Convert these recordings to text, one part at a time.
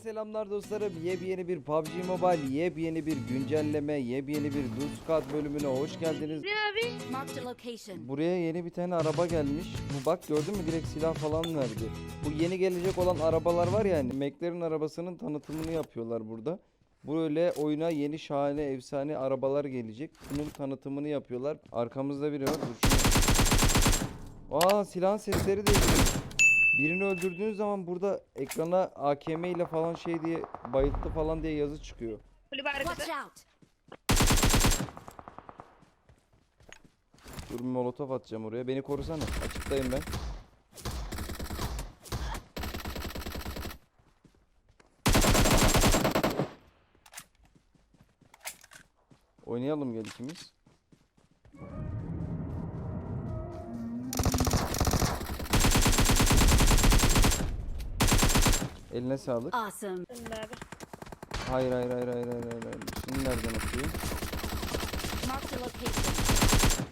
selamlar dostlarım. Yepyeni bir PUBG Mobile, yepyeni bir güncelleme, yepyeni bir Squad bölümüne hoş geldiniz. Ne abi? Marked a location. Buraya yeni bir tane araba gelmiş. Bu bak gördün mü direkt silah falan verdi. Bu yeni gelecek olan arabalar var ya hani McLaren arabasının tanıtımını yapıyorlar burada. Böyle oyuna yeni şahane efsane arabalar gelecek. Bunun tanıtımını yapıyorlar. Arkamızda biri var. Dur. Aa silahın sesleri değişiyor. Birini öldürdüğünüz zaman burada ekrana AKM ile falan şey diye bayılttı falan diye yazı çıkıyor. Kulübe out. Dur bir molotof atacağım oraya. Beni korusana. Açıktayım ben. Oynayalım gel ikimiz. Eline sağlık. Awesome. Abi. Hayır hayır hayır hayır hayır hayır. hayır. Şimdi nereden atıyor? Location.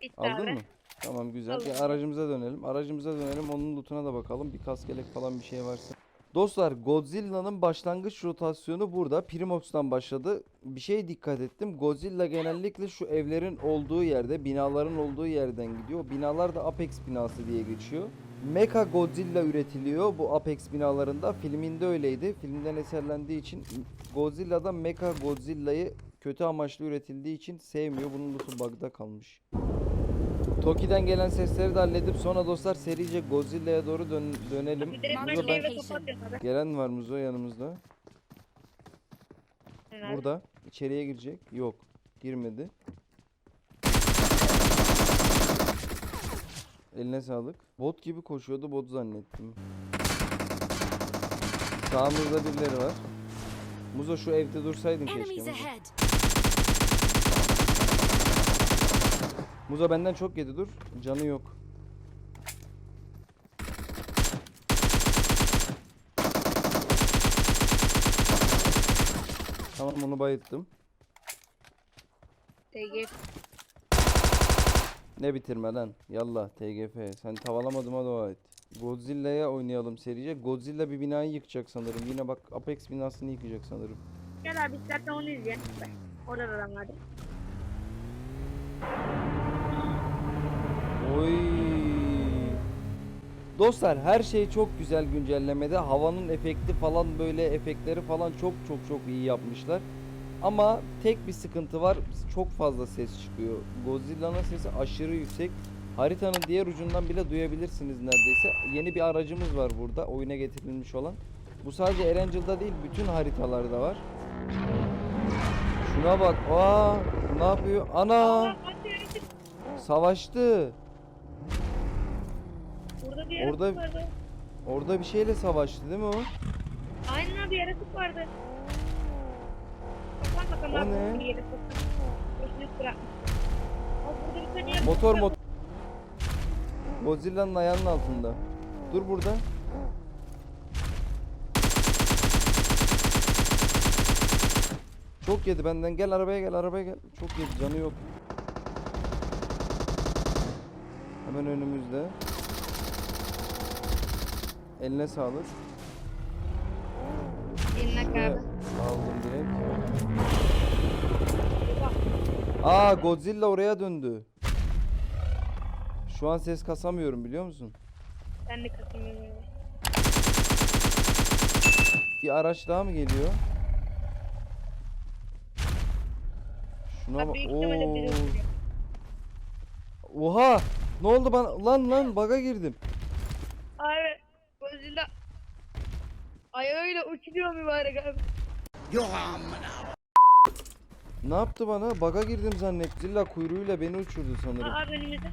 Bitti Aldın abi. mı? Tamam güzel. Aldım. Bir aracımıza dönelim. Aracımıza dönelim. Onun lootuna da bakalım. Bir kaskelek falan bir şey varsa. Dostlar Godzilla'nın başlangıç rotasyonu burada. Primox'tan başladı. Bir şey dikkat ettim. Godzilla genellikle şu evlerin olduğu yerde, binaların olduğu yerden gidiyor. O binalar da Apex binası diye geçiyor. Mecha Godzilla üretiliyor bu Apex binalarında. Filminde öyleydi. Filmden eserlendiği için Godzilla'da Mecha Godzilla'yı kötü amaçlı üretildiği için sevmiyor. Bunun lootu bug'da kalmış. Toki'den gelen sesleri de halledip sonra dostlar serice Godzilla'ya doğru dön- dönelim. Muzo ben. Gelen var Muzo yanımızda. Burada. İçeriye girecek. Yok. Girmedi. Eline sağlık. Bot gibi koşuyordu. Bot zannettim. Sağımızda birileri var. Muzo şu evde dursaydın keşke. Muzo. benden çok yedi dur. Canı yok. Tamam onu bayılttım. TG. Ne bitirme lan? Yallah TGF. Sen tavalamadıma dua et. Godzilla'ya oynayalım serice. Godzilla bir binayı yıkacak sanırım. Yine bak Apex binasını yıkacak sanırım. Gel abi istersen onu izle. Bak, Orada da adam vardı. Oy. Dostlar her şey çok güzel güncellemede. Havanın efekti falan böyle efektleri falan çok çok çok iyi yapmışlar. Ama tek bir sıkıntı var. Çok fazla ses çıkıyor. Godzilla'nın sesi aşırı yüksek. Haritanın diğer ucundan bile duyabilirsiniz neredeyse. Yeni bir aracımız var burada oyuna getirilmiş olan. Bu sadece Erangel'da değil bütün haritalarda var. Şuna bak. Aa, ne yapıyor? Ana! Savaştı. Burada bir yaratık Orada- vardı. Orada bir şeyle savaştı değil mi o? Aynen abi yaratık vardı. Bakalım bakalım O abi. ne? Bir yaratık. Boşuna bırakmış. Aa, burada bir tane yaratık Motor motor. Godzilla'nın ayağının altında. Dur burada. Çok yedi benden. Gel arabaya gel arabaya gel. Çok yedi canı yok. Hemen önümüzde. Eline sağlık. Eline abi. aldım Aa Godzilla oraya döndü. Şu an ses kasamıyorum biliyor musun? Ben de katılmıyorum. Bir araç daha mı geliyor? Şuna bak. Oha! Ne oldu bana? Lan lan baga girdim. Abi Godzilla ayağıyla uçuruyor mübarek abi. Ne yaptı bana? Baga girdim zannet. Zilla kuyruğuyla beni uçurdu sanırım. Aa, önümüzde.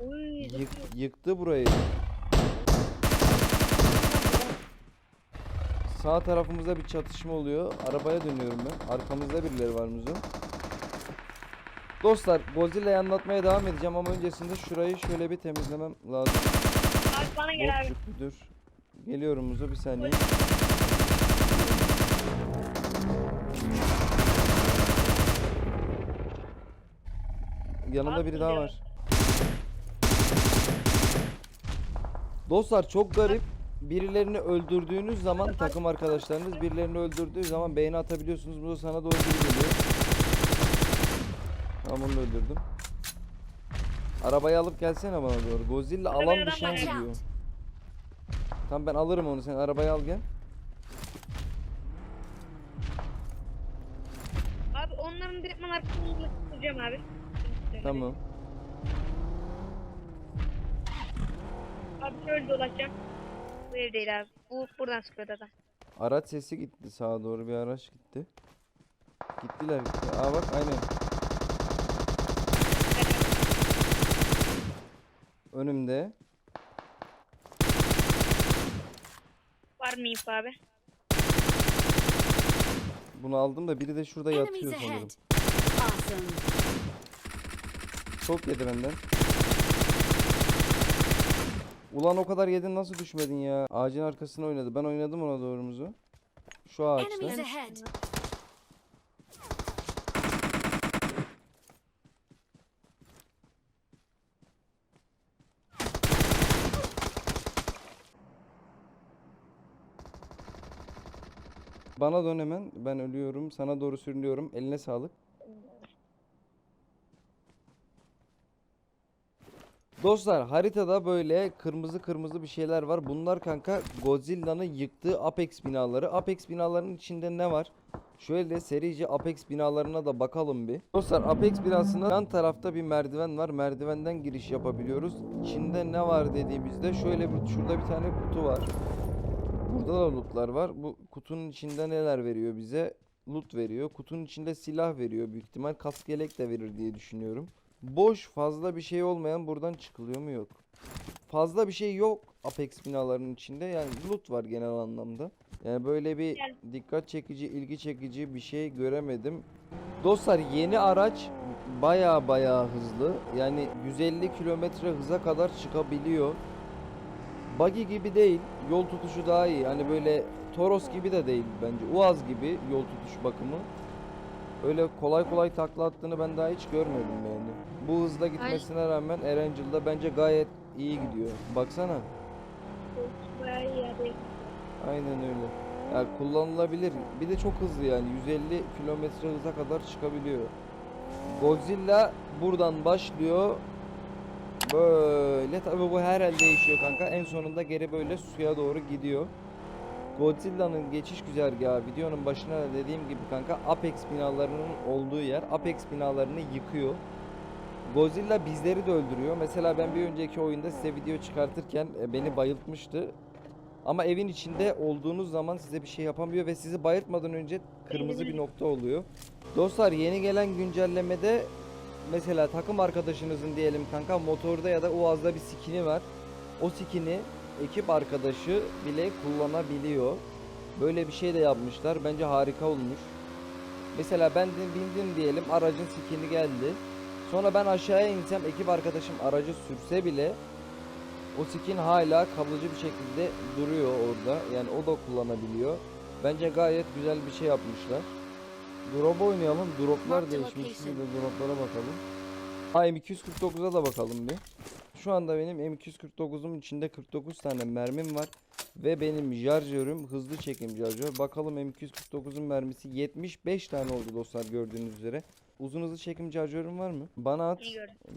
Uy, Yık, yıktı burayı. Sağ tarafımızda bir çatışma oluyor. Arabaya dönüyorum ben. Arkamızda birileri var Muzo. Dostlar Godzilla'yı anlatmaya devam edeceğim ama öncesinde şurayı şöyle bir temizlemem lazım. Abi bana gel abi. dur. Geliyorum Muzo bir saniye. Yanımda biri daha var. Dostlar çok garip. Birilerini öldürdüğünüz zaman takım arkadaşlarınız birilerini öldürdüğü zaman beğeni atabiliyorsunuz. Bu da sana doğru geliyor. Tamam onu da öldürdüm. Arabayı alıp gelsene bana doğru. Godzilla alan dışına gidiyor. Tamam ben alırım onu. Sen arabayı al gel. Abi onların direktman arkasını tutacağım abi. Tamam. Abi şöyle dolaşacağım. Bu ev değil abi. Bu buradan sıkıyordu adam. Araç sesi gitti sağa doğru bir araç gitti. Gittiler gitti. Aa bak aynen. Önümde. Var mı info abi? Bunu aldım da biri de şurada yatıyor sanırım. Awesome. Çok yedi benden. Ulan o kadar yedin nasıl düşmedin ya? Ağacın arkasına oynadı. Ben oynadım ona doğrumuzu. Şu ağaçta. Enemies ahead. Bana dön hemen. Ben ölüyorum. Sana doğru sürünüyorum. Eline sağlık. Dostlar haritada böyle kırmızı kırmızı bir şeyler var. Bunlar kanka Godzilla'nın yıktığı Apex binaları. Apex binalarının içinde ne var? Şöyle serice Apex binalarına da bakalım bir. Dostlar Apex binasının yan tarafta bir merdiven var. Merdivenden giriş yapabiliyoruz. İçinde ne var dediğimizde şöyle bir şurada bir tane kutu var. Burada da lootlar var. Bu kutunun içinde neler veriyor bize? Loot veriyor. Kutunun içinde silah veriyor. Büyük ihtimal kask yelek de verir diye düşünüyorum. Boş fazla bir şey olmayan buradan çıkılıyor mu yok. Fazla bir şey yok Apex binalarının içinde. Yani loot var genel anlamda. Yani böyle bir dikkat çekici, ilgi çekici bir şey göremedim. Dostlar yeni araç baya baya hızlı. Yani 150 kilometre hıza kadar çıkabiliyor. Buggy gibi değil. Yol tutuşu daha iyi. Hani böyle Toros gibi de değil bence. Uaz gibi yol tutuş bakımı. Öyle kolay kolay takla attığını ben daha hiç görmedim yani. Bu hızla gitmesine rağmen Erangel'da bence gayet iyi gidiyor. Baksana. Bayağı iyi. Aynen öyle. Ya kullanılabilir. Bir de çok hızlı yani 150 kilometre hıza kadar çıkabiliyor. Godzilla buradan başlıyor. Böyle tabi bu her el değişiyor kanka. En sonunda geri böyle suya doğru gidiyor. Godzilla'nın geçiş güzergahı videonun başına da dediğim gibi kanka Apex binalarının olduğu yer. Apex binalarını yıkıyor. Godzilla bizleri de öldürüyor. Mesela ben bir önceki oyunda size video çıkartırken e, beni bayıltmıştı. Ama evin içinde olduğunuz zaman size bir şey yapamıyor ve sizi bayıltmadan önce kırmızı bir nokta oluyor. Dostlar yeni gelen güncellemede mesela takım arkadaşınızın diyelim kanka motorda ya da Uaz'da bir skini var. O skini ekip arkadaşı bile kullanabiliyor. Böyle bir şey de yapmışlar. Bence harika olmuş. Mesela ben de bindim diyelim aracın skini geldi. Sonra ben aşağıya insem ekip arkadaşım aracı sürse bile o skin hala kalıcı bir şekilde duruyor orada. Yani o da kullanabiliyor. Bence gayet güzel bir şey yapmışlar. Drop oynayalım. Droplar değişmiş. Şimdi de droplara bakalım. Ha M249'a da bakalım bir. Şu anda benim M249'un içinde 49 tane mermim var. Ve benim şarjörüm hızlı çekim şarjör. Bakalım M249'un mermisi 75 tane oldu dostlar gördüğünüz üzere. Uzun hızlı çekim şarjörüm var mı? Bana at.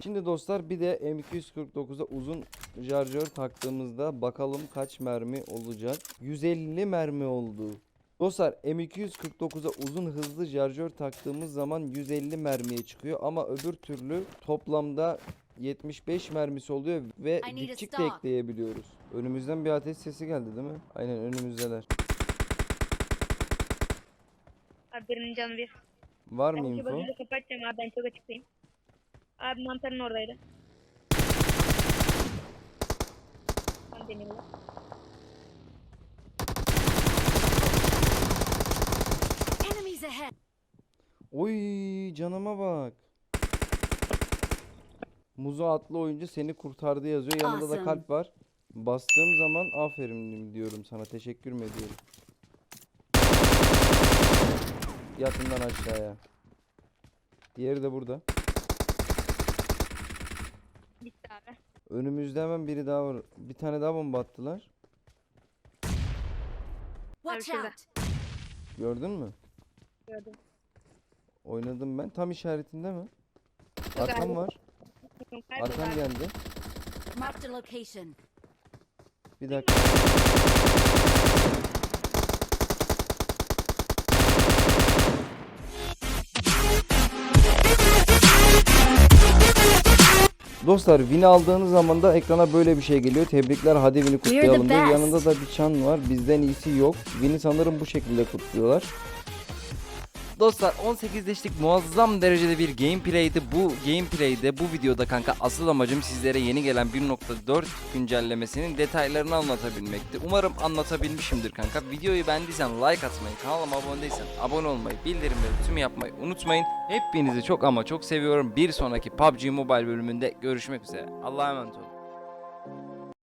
Şimdi dostlar bir de M249'a uzun şarjör taktığımızda bakalım kaç mermi olacak. 150 mermi oldu. Dostlar M249'a uzun hızlı şarjör taktığımız zaman 150 mermiye çıkıyor ama öbür türlü toplamda 75 mermisi oluyor ve dipçik de ekleyebiliyoruz. Önümüzden bir ateş sesi geldi değil mi? Aynen önümüzdeler. Abi birinin canı bir. Var mı Ben info? bakınca kapatacağım abi ben çok açıktayım. Abi mantarın oradaydı. Tam deneyimle. Enemies ahead. Oy canıma bak. Muzo atlı oyuncu seni kurtardı yazıyor. Yanında da kalp var. Bastığım zaman aferin diyorum sana. Teşekkür mü ediyorum. Yatından aşağıya. Diğeri de burada. Bitti abi. Önümüzde hemen biri daha var. Bir tane daha bomba attılar. Watch out. Gördün mü? Gördüm. Oynadım ben. Tam işaretinde mi? Arkam var. Arkam geldi. Marked a location. Bir dakika. Dostlar win aldığınız zaman da ekrana böyle bir şey geliyor. Tebrikler hadi win'i the kutlayalım diyor. Yanında da bir çan var. Bizden iyisi yok. Win'i sanırım bu şekilde kutluyorlar. Dostlar 18'leştik muazzam derecede bir gameplay'di. Bu gameplay'de bu videoda kanka asıl amacım sizlere yeni gelen 1.4 güncellemesinin detaylarını anlatabilmekti. Umarım anlatabilmişimdir kanka. Videoyu beğendiysen like atmayı, kanalıma abone değilsen abone olmayı, bildirimleri tüm yapmayı unutmayın. Hepinizi çok ama çok seviyorum. Bir sonraki PUBG Mobile bölümünde görüşmek üzere. Allah'a emanet olun.